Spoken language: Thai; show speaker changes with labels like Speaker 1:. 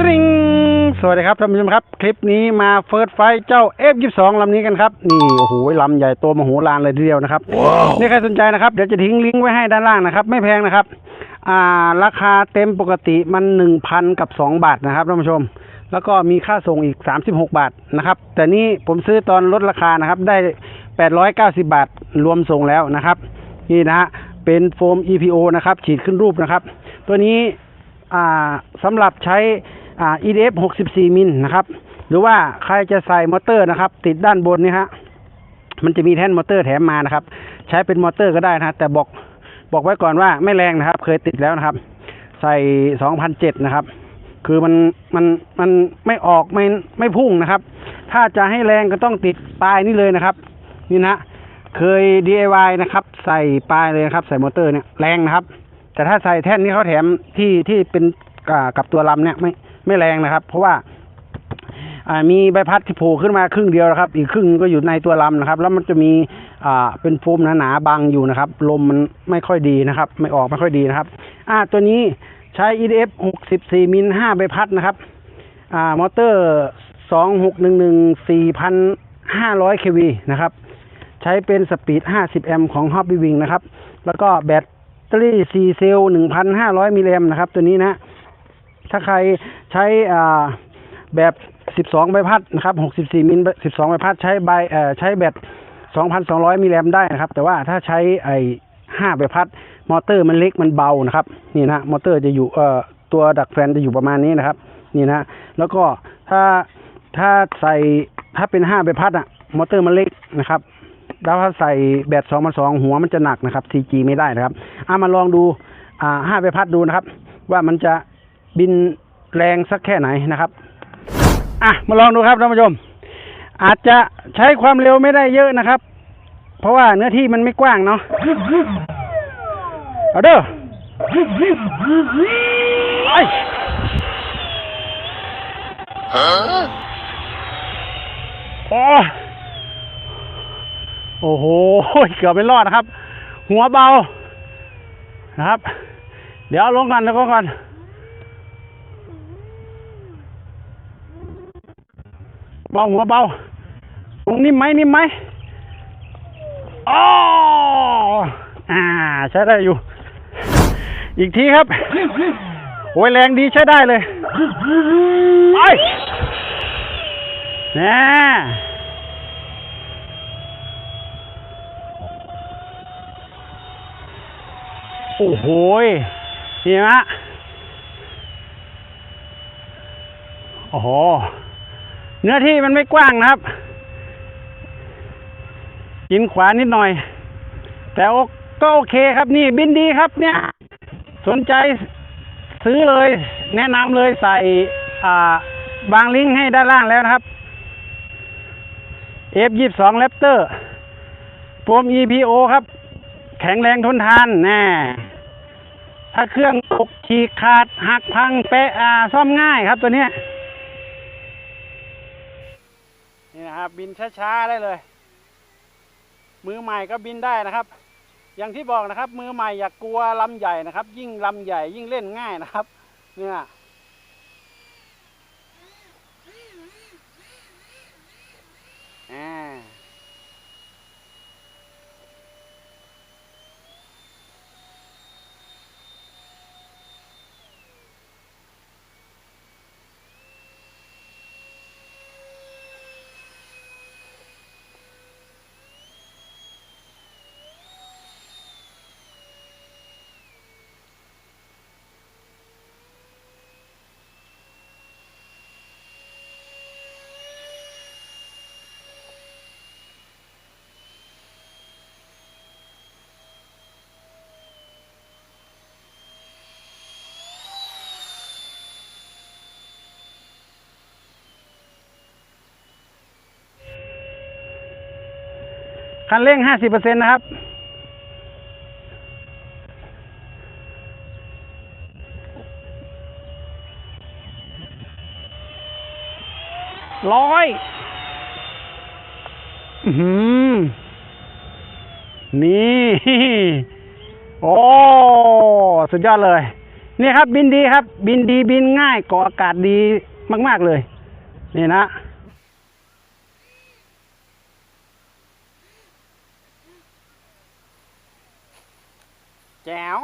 Speaker 1: ตริงสวัสดีครับท่านผู้ชมครับ คลิปนี้มาเฟิร์สไฟเจ้า F22 ลำนี้กันครับ นี่โอ้โหลำใหญ่ตัวมโหฬารเลยทีเดียวนะครับนี่ใครสนใจนะครับ เดี๋ยวจะทิ้งลิงก์ไว้ให้ด้านล่างนะครับ ไม่แพงนะครับ อ่า ราคาเต็มปกติมันหนึ่งพันกับสองบาทนะครับท่านผู้ชม แล้วก็มีค่าส่งอีกสามสิบหกบาทนะครับ แต่นี่ผมซื้อตอนลดราคานะครับได้แปดร้อยเก้าสิบาทรวมส่งแล้วนะครับ นี่นะฮะเป็นโฟม EPO นะครับฉีดขึ้นรูปนะครับ ตัวนี้อ่าสำหรับใช้ อ่า EDF 64 มิลนะครับ หรือว่าใครจะใส่มอเตอร์นะครับ ติดด้านบนนี่ฮะมันจะมีแท่นมอเตอร์แถมมานะครับ ใช้เป็นมอเตอร์ก็ได้นะแต่บอกบอกไว้ก่อนว่าไม่แรงนะครับ เคยติดแล้วนะครับ ใส่2,007นะครับ คือมันมันมันไม่ออกไม่ไม่พุ่งนะครับ ถ้าจะให้แรงก็ต้องติดปลายนี่เลยนะครับ นี่นะเคย DIY นะครับ ใส่ปลายเลยนะครับ ใส่มอเตอร์เนี่ยแรงนะครับ แต่ถ้าใส่แท่นนี้เขาแถมที่ที่เป็นอ่ากับตัวลำเนี่ยไม่ ไม่แรงนะครับ เพราะว่ามีใบพัดที่โผล่ขึ้นมาครึ่งเดียวนะครับ อีกครึ่งก็อยู่ในตัวลำนะครับ แล้วมันจะมีเป็นโฟมหนาๆบังอยู่นะครับ ลมมันไม่ค่อยดีนะครับ ไม่ออกไม่ค่อยดีนะครับ อ่าตัวนี้ใช้ EDF 64มิล5ใบพัดนะครับ อ่ามอเตอร์ 2611 4,500 kV นะครับ ใช้เป็นสปีด 50 แอมป์ของ Hobby Wing นะครับ แล้วก็แบตเตอรี่ 4 เซลล์1,500 มิลลิแอมป์นะครับ ตัวนี้นะ ถ้าใครใช้แบบ 12 ใบพัดนะครับ 64 มิล 12 ใบพัดใช้ใบใช้แบต 2,200 มิลลิแอมได้นะครับ แต่ว่าถ้าใช้ไอ้5ใบพัด มอเตอร์มันเล็กมันเบานะครับ นี่นะมอเตอร์จะอยู่เอ่อตัวดักแฟนจะอยู่ประมาณนี้นะครับ นี่นะ แล้วก็ถ้าถ้าใส่ถ้าเป็น 5 ใบพัดอะมอเตอร์มันเล็กนะครับแล้วถ้าใส่แบต2,200หัวมันจะหนักนะครับ CG ไม่ได้นะครับ เอามาลองดูอ่า5ใบพัดดูนะครับ ว่ามันจะ บินแรงสักแค่ไหนนะครับ อะมาลองดูครับท่านผู้ชม อาจจะใช้ความเร็วไม่ได้เยอะนะครับ เพราะว่าเนื้อที่มันไม่กว้างเนาะเอาเด้อไอ้โอ้โอ้โหเกือบไม่รอดนะครับ หัวเบานะครับ เดี๋ยวเอาลงกันแล้วก็ก่อน เบาหัวเบาตรงนิ่มไหมนิ่มไหมอ๋ออ่า ใช้ได้อยู่ อีกทีครับโอ้ยแรงดีใช้ได้เลยไปน่โอ้โหยนี่ฮะโอ้โห เนื้อที่มันไม่กว้างนะครับ กินขวานิดหน่อย แต่ก็โอเคครับนี่บินดีครับเนี่ย สนใจซื้อเลย แนะนำเลยใส่อ่าบางลิงก์ให้ด้านล่างแล้วนะครับ F22 Raptor โฟม EPO ครับ แข็งแรงทนทานแน่ถ้าเครื่องตกฉีกขาดหักพังเปะอ่าซ่อมง่ายครับตัวเนี้ย นี่นะครับบินช้าๆได้เลย มือใหม่ก็บินได้นะครับ อย่างที่บอกนะครับ มือใหม่อย่ากกลัวลำใหญ่นะครับ ยิ่งลำใหญ่ยิ่งเล่นง่ายนะครับ เนี่ยอ่า คันเร่งห้าสิบเปอร์เซ็นต์นะครับ ร้อยอือหือนี่ โอ้ สุดยอดเลย นี่ครับบินดีครับ บินดีบินง่ายเกาะอากาศดีมาก ๆ เลย นี่นะ แจ๋ว